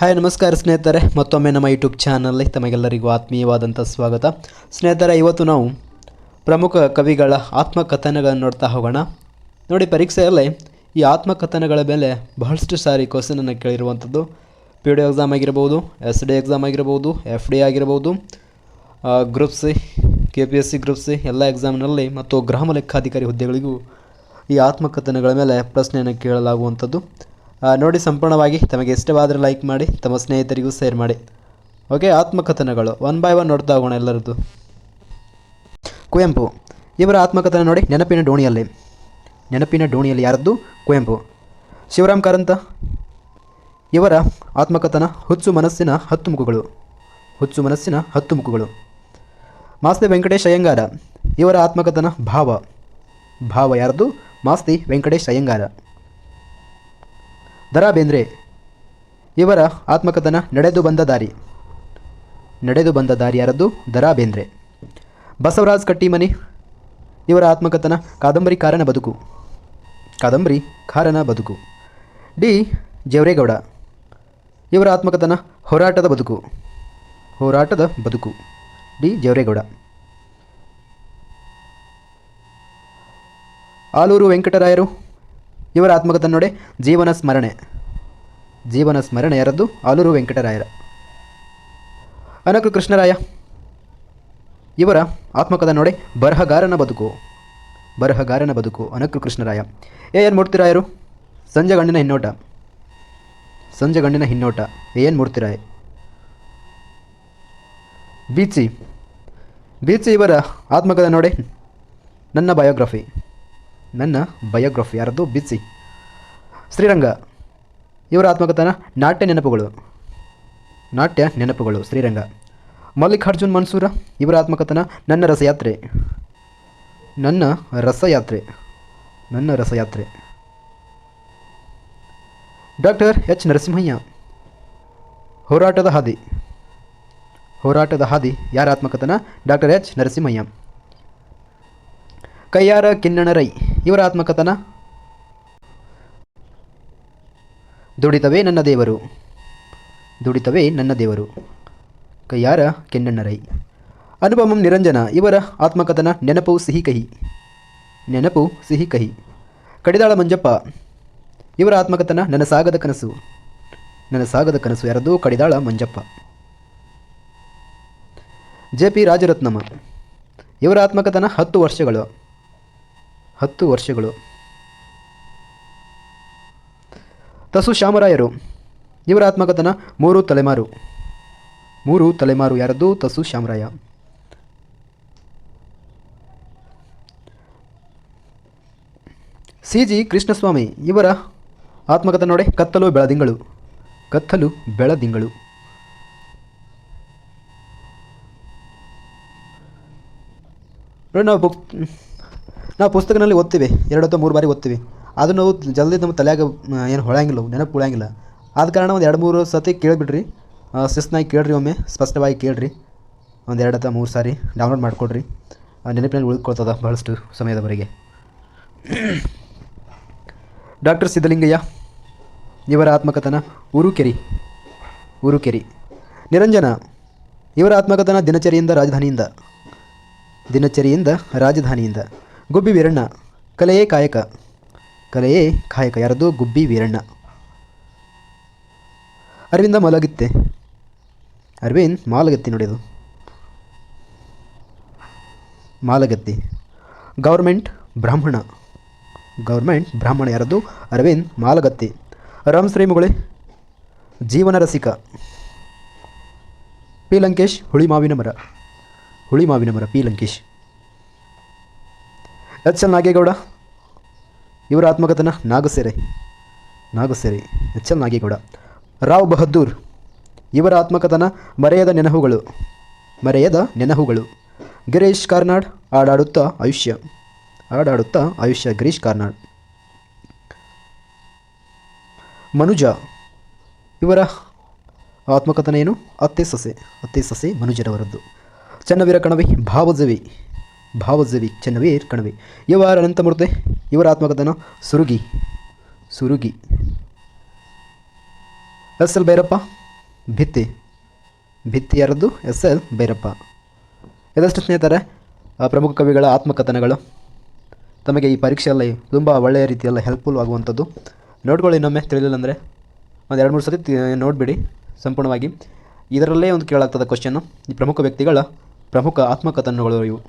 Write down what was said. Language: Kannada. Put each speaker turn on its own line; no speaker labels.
ಹಾಯ್, ನಮಸ್ಕಾರ ಸ್ನೇಹಿತರೆ. ಮತ್ತೊಮ್ಮೆ ನಮ್ಮ ಯೂಟ್ಯೂಬ್ ಚಾನಲ್ಲಿ ತಮಗೆಲ್ಲರಿಗೂ ಆತ್ಮೀಯವಾದಂಥ ಸ್ವಾಗತ. ಸ್ನೇಹಿತರೆ, ಇವತ್ತು ನಾವು ಪ್ರಮುಖ ಕವಿಗಳ ಆತ್ಮಕಥನಗಳನ್ನು ನೋಡ್ತಾ ಹೋಗೋಣ. ನೋಡಿ, ಪರೀಕ್ಷೆಯಲ್ಲಿ ಈ ಆತ್ಮಕಥನಗಳ ಮೇಲೆ ಬಹಳಷ್ಟು ಸಾರಿ ಕ್ವಶನನ್ನು ಕೇಳಿರುವಂಥದ್ದು ಪಿ ಡಿ ಎಕ್ಸಾಮ್ ಆಗಿರ್ಬೋದು ಎಸ್ ಡಿ ಎಕ್ಸಾಮ್ ಆಗಿರ್ಬೋದು ಎಫ್ ಡಿ ಆಗಿರ್ಬೋದು group C K P S C group C ಎಲ್ಲ ಎಕ್ಸಾಮ್ನಲ್ಲಿ ಮತ್ತು ಗ್ರಾಮ ಲೆಕ್ಕಾಧಿಕಾರಿ ಹುದ್ದೆಗಳಿಗೂ ಈ ಆತ್ಮಕಥನಗಳ ಮೇಲೆ ಪ್ರಶ್ನೆಯನ್ನು ಕೇಳಲಾಗುವಂಥದ್ದು ನೋಡಿ ಸಂಪೂರ್ಣವಾಗಿ, ತಮಗೆ ಇಷ್ಟವಾದರೆ ಲೈಕ್ ಮಾಡಿ, ತಮ್ಮ ಸ್ನೇಹಿತರಿಗೂ ಶೇರ್ ಮಾಡಿ. ಓಕೆ ಆತ್ಮಕಥನಗಳು. ಒನ್ ಬೈ ಒನ್ ನೋಡ್ತಾ ಹೋಗೋಣ ಎಲ್ಲರದ್ದು. ಕುವೆಂಪು. ಇವರ ಆತ್ಮಕಥನ ನೋಡಿ, ನೆನಪಿನ ಡೋಣಿಯಲ್ಲಿ ನೆನಪಿನ ಡೋಣಿಯಲ್ಲಿ ಯಾರದ್ದು? ಕುವೆಂಪು. ಶಿವರಾಮ್ ಕಾರಂತ. ಇವರ ಆತ್ಮಕಥನ, ಹುಚ್ಚು ಮನಸ್ಸಿನ ಹತ್ತು ಮುಖಗಳು. ಹುಚ್ಚು ಮನಸ್ಸಿನ ಹತ್ತು ಮುಖಗಳು. ಮಾಸ್ತಿ ವೆಂಕಟೇಶ್ ಅಯ್ಯಂಗಾರ. ಇವರ ಆತ್ಮಕಥನ, ಭಾವ. ಭಾವ ಯಾರದ್ದು? ಮಾಸ್ತಿ ವೆಂಕಟೇಶ್ ಅಯ್ಯಂಗಾರ. ದರಾ ಬೇಂದ್ರೆ ಇವರ ಆತ್ಮಕಥನ ನಡೆದು ಬಂದ ದಾರಿ. ನಡೆದು ಬಂದ ದಾರಿ ಯಾರದ್ದು? ದರಾ ಬೇಂದ್ರೆ ಬಸವರಾಜ್ ಕಟ್ಟಿಮನಿ, ಇವರ ಆತ್ಮಕಥನ ಕಾದಂಬರಿ ಕಾರಣ ಬದುಕು. ಕಾದಂಬರಿ ಕಾರನ ಬದುಕು. ಡಿ. ಜವರೇಗೌಡ, ಇವರ ಆತ್ಮಕಥನ ಹೋರಾಟದ ಬದುಕು. ಹೋರಾಟದ ಬದುಕು. ಡಿ. ಜವರೇಗೌಡ. ಆಲೂರು ವೆಂಕಟರಾಯರು ಇವರ ಆತ್ಮಕಥನ ನೋಡಿ. ಜೀವನ ಸ್ಮರಣೆ. ಜೀವನ ಸ್ಮರಣೆ ಯಾರದ್ದು? ಆಲೂರು ವೆಂಕಟರಾಯರ. ಅನಕು ಕೃಷ್ಣರಾಯ, ಇವರ ಆತ್ಮಕಥನ ನೋಡಿ. ಬರಹಗಾರನ ಬದುಕು. ಬರಹಗಾರನ ಬದುಕು. ಅನಕು ಕೃಷ್ಣರಾಯ. ಎನ್ ಮೂರ್ತಿರಾಯರು, ಸಂಜೆ ಗಂಡಿನ ಹಿನ್ನೋಟ. ಸಂಜೆ ಗಂಡಿನ ಹಿನ್ನೋಟ. ಎ ಮೂರ್ತಿರಾಯ. ಬೀಚಿ ಬೀಚಿ ಇವರ ಆತ್ಮಕಥನ ನೋಡಿ. ನನ್ನ ಬಯೋಗ್ರಫಿ. ನನ್ನ ಬಯೋಗ್ರಫಿ, ಯಾರದ್ದು ಬಿಸಿ ಶ್ರೀರಂಗ, ಇವರ ಆತ್ಮಕಥನ ನಾಟ್ಯ ನೆನಪುಗಳು. ನಾಟ್ಯ ನೆನಪುಗಳು, ಶ್ರೀರಂಗ. ಮಲ್ಲಿಕಾರ್ಜುನ್ ಮನ್ಸೂರ, ಇವರ ಆತ್ಮಕಥನ ನನ್ನ ರಸಯಾತ್ರೆ. ನನ್ನ ರಸಯಾತ್ರೆ. ನನ್ನ ರಸಯಾತ್ರೆ. ಡಾಕ್ಟರ್ ಎಚ್ ನರಸಿಂಹಯ್ಯ, ಹೋರಾಟದ ಹಾದಿ. ಹೋರಾಟದ ಹಾದಿ, ಯಾರ ಆತ್ಮಕಥನ? Doctor H Narasimhaiah. ಕೈಯಾರ ಕಿನ್ನಣ ರೈ. ಇವರ ಆತ್ಮಕಥನ? ದುಡಿತವೇ ನನ್ನ ದೇವರು. ದುಡಿತವೇ ನನ್ನ ದೇವರು. ಕೈಯಾರ ಕೆನ್ನಣ್ಣರೈ ಅನುಪಮಂ ನಿರಂಜನ, ಇವರ ಆತ್ಮಕಥನ ನೆನಪು ಸಿಹಿ ಕಹಿ. ನೆನಪು ಸಿಹಿ ಕಹಿ. ಕಡಿದಾಳ ಮಂಜಪ್ಪ, ಇವರ ಆತ್ಮಕಥನ ನನ್ನ ಸಾಗದ ಕನಸು. ನನ್ನ ಸಾಗದ ಕನಸು ಯಾರದು ಕಡಿದಾಳ ಮಂಜಪ್ಪ. ಜೆ ಪಿ ರಾಜರತ್ನಮ್ಮ ಇವರ ಆತ್ಮಕಥನ ಹತ್ತು ವರ್ಷಗಳು. ಹತ್ತು ವರ್ಷಗಳು. ತಸು ಶ್ಯಾಮರಾಯರು, ಇವರ ಆತ್ಮಕಥನ ಮೂರು ತಲೆಮಾರು. ಮೂರು ತಲೆಮಾರು ಯಾರದ್ದು? ತಸು ಶ್ಯಾಮರಾಯ. ಸಿ ಜಿ ಕೃಷ್ಣಸ್ವಾಮಿ, ಇವರ ಆತ್ಮಕಥನ ನೋಡಿ ಕತ್ತಲು ಬೆಳದಿಂಗಳು. ಕತ್ತಲು ಬೆಳದಿಂಗಳು. ನಾವು ಬುಕ್ ನಾವು ಪುಸ್ತಕನಲ್ಲಿ ಓದ್ತೀವಿ, ಎರಡು ಅಥವಾ ಮೂರು ಬಾರಿ ಓದ್ತೀವಿ. ಅದು ನಾವು ಜಲ್ದಿ ನಮ್ಮ ತಲೆಯಾಗ ಏನು ಹೊಳೆಯಂಗಿಲ್ಲ, ನೆನಪು ಉಳಿಯಂಗಿಲ್ಲ. ಆದ ಕಾರಣ ಒಂದು ಎರಡು ಮೂರು ಸತಿ ಕೇಳಿಬಿಡ್ರಿ. ಶಿಸ್ತಿನಾಗಿ ಕೇಳಿರಿ ಒಮ್ಮೆ, ಸ್ಪಷ್ಟವಾಗಿ ಕೇಳಿರಿ. ಒಂದು ಎರಡು ಅಥವಾ ಮೂರು ಸಾರಿ ಡೌನ್ಲೋಡ್ ಮಾಡಿಕೊಡ್ರಿ. ನೆನಪಿನಲ್ಲಿ ಉಳಿದುಕೊಳ್ತದ ಬಹಳಷ್ಟು ಸಮಯದವರೆಗೆ. ಡಾಕ್ಟರ್ ಸಿದ್ಧಲಿಂಗಯ್ಯ, ಇವರ ಆತ್ಮಕಥನ ಉರುಕೆರಿ ಉರುಕೆರಿ. ನಿರಂಜನ, ಇವರ ಆತ್ಮಕಥನ ದಿನಚರಿಯಿಂದ ರಾಜಧಾನಿಯಿಂದ ದಿನಚರಿಯಿಂದ ರಾಜಧಾನಿಯಿಂದ. ಗುಬ್ಬಿ ವೀರಣ್ಣ, ಕಲೆಯೇ ಕಾಯಕ. ಕಲೆಯೇ ಕಾಯಕ, ಯಾರದು? ಗುಬ್ಬಿ ವೀರಣ್ಣ. ಅರವಿಂದ ಮಲಗಿತ್ತೆ. ಅರವಿಂದ್ ಮಾಲಗತ್ತಿ ನೋಡಿದು. ಮಾಲಗತ್ತಿ. ಗೌರ್ಮೆಂಟ್ ಬ್ರಾಹ್ಮಣ. ಗೌರ್ಮೆಂಟ್ ಬ್ರಾಹ್ಮಣ ಯಾರದು? ಅರವಿಂದ್ ಮಾಲಗತ್ತಿ. ರಾಮ್ ಜೀವನ ರಸಿಕ. ಪಿ ಲಂಕೇಶ್ ಹುಳಿ ಮಾವಿನ ಮರ. ಹುಳಿ ಮಾವಿನ ಮರ, P Lankesh. H L Nagegowda, ಇವರ ಆತ್ಮಕಥನ ನಾಗಸೆರೆ ನಾಗಸೆರೆ, ಎಚ್ ಎಲ್ ನಾಗೇಗೌಡ. ರಾವ್ ಬಹದ್ದೂರ್, ಇವರ ಆತ್ಮಕಥನ ಮರೆಯದ ನೆನಹುಗಳು ಮರೆಯದ ನೆನಹುಗಳು. ಗಿರೀಶ್ ಕಾರ್ನಾಡ್ ಆಡಾಡುತ್ತಾ ಆಯುಷ್ಯ ಆಡಾಡುತ್ತಾ ಆಯುಷ್ಯ ಗಿರೀಶ್ ಕಾರ್ನಾಡ್. ಮನುಜ, ಇವರ ಆತ್ಮಕಥನ ಏನು? ಅತ್ತೆ ಸೊಸೆ ಅತ್ತೆ ಸೊಸೆ ಮನುಜರವರದ್ದು. ಚನ್ನವೀರ ಕಣವಿ, ಭಾವಜವಿ. ಭಾವಜವಿ ಚೆನ್ನವೇ ಕಣವಿ. ಇವರ ಅನಂತಮೂರ್ತಿ ಇವರ ಆತ್ಮಕಥನ? ಸುರುಗಿ. ಸುರುಗಿ. S L Bhyrappa? ಭಿತ್ತಿ. ಭಿತ್ತಿ ಯಾರದ್ದು? S L Bhyrappa. ಇದಷ್ಟು ಸ್ನೇಹಿತರೆ ಪ್ರಮುಖ ಕವಿಗಳ ಆತ್ಮಕಥನಗಳು. ತಮಗೆ ಈ ಪರೀಕ್ಷೆಯಲ್ಲಿ ತುಂಬ ಒಳ್ಳೆಯ ರೀತಿಯೆಲ್ಲ ಹೆಲ್ಪ್ಫುಲ್ ಆಗುವಂಥದ್ದು. ನೋಡ್ಕೊಳ್ಳಿ ಇನ್ನೊಮ್ಮೆ, ತಿಳಿಲಿಲ್ಲ ಅಂದರೆ. ಒಂದು ಎರಡು ಮೂರು ಸತಿ ನೋಡಿಬಿಡಿ, ಸಂಪೂರ್ಣವಾಗಿ. ಇದರಲ್ಲೇ ಒಂದು ಕೇಳಾಗ್ತದೆ ಕ್ವಶನ್ನು ಈ ಪ್ರಮುಖ ವ್ಯಕ್ತಿಗಳ ಪ್ರಮುಖ ಆತ್ಮಕಥನಗಳು ಇವು.